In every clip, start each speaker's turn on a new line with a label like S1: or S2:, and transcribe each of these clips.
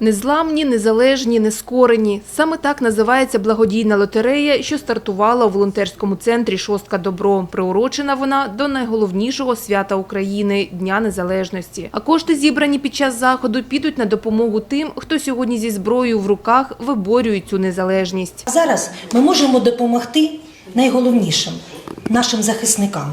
S1: Незламні, незалежні, нескорені. Саме так називається благодійна лотерея, що стартувала у волонтерському центрі Шостка Добро. Приурочена вона до найголовнішого свята України Дня Незалежності. А кошти, зібрані під час заходу, підуть на допомогу тим, хто сьогодні зі зброєю в руках виборює цю незалежність.
S2: Зараз ми можемо допомогти найголовнішим нашим захисникам,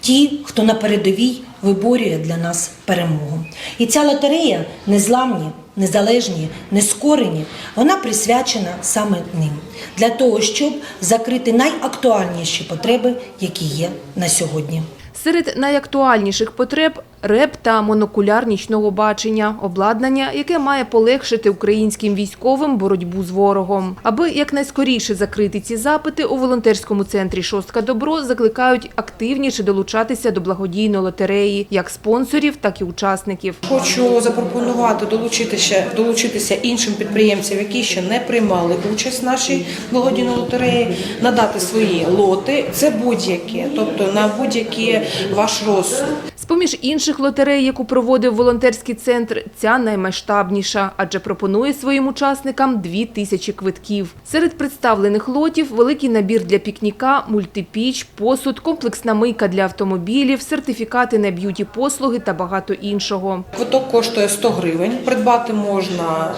S2: ті, хто на передовій виборює для нас перемогу. І ця лотерея незламні, незалежні, нескорені, вона присвячена саме ним для того, щоб закрити найактуальніші потреби, які є на сьогодні.
S1: Серед найактуальніших потреб реп та монокуляр нічного бачення, обладнання, яке має полегшити українським військовим боротьбу з ворогом. Аби якнайскоріше закрити ці запити, у волонтерському центрі Шостка Добро закликають активніше долучатися до благодійної лотереї, як спонсорів, так і учасників.
S3: Хочу запропонувати долучитися, долучитися іншим підприємцям, які ще не приймали участь в нашій благодійній лотереї, надати свої лоти. Це будь-які, тобто на будь-який ваш розсуд.
S1: З-поміж інших лотерей, яку проводив волонтерський центр, ця наймасштабніша, адже пропонує своїм учасникам дві тисячі квитків. Серед представлених лотів великий набір для пікніка, мультипіч, посуд, комплексна мийка для автомобілів, сертифікати на б'юті-послуги та багато іншого.
S3: Квиток коштує 100 гривень. Придбати можна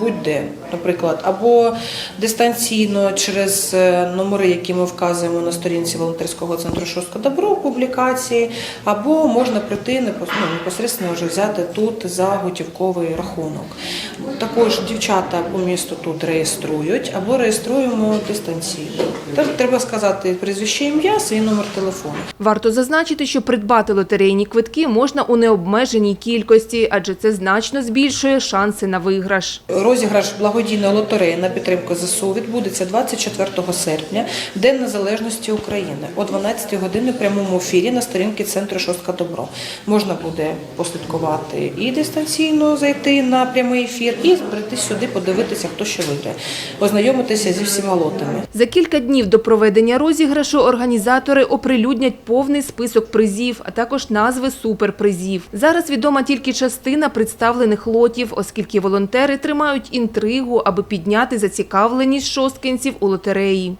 S3: будь-де, наприклад, або дистанційно через е, номери, які ми вказуємо на сторінці волонтерського центру Шостка Добро публікації, або можна прийти ну, непосередньо вже взяти тут за готівковий рахунок. Також дівчата по місту тут реєструють або реєструємо дистанційно. Та Треба сказати прізвище ім'я, свій номер телефону.
S1: Варто зазначити, що придбати лотерейні квитки можна у необмеженій кількості, адже це значно збільшує шанси на виграш.
S3: Розіграш благодійної лотереї на підтримку ЗСУ відбудеться 24 серпня, День Незалежності України, о 12 годині в прямому ефірі на сторінці центру Шостка Добро. Можна буде послідкувати і дистанційно зайти на прямий ефір, і прийти сюди, подивитися, хто що виграє, ознайомитися зі всіма лотами.
S1: За кілька днів до проведення розіграшу організатори оприлюднять повний список призів, а також назви суперпризів. Зараз відома тільки частина представлених лотів, оскільки волонтери тримають інтригу, аби підняти зацікавленість шосткинців у лотереї.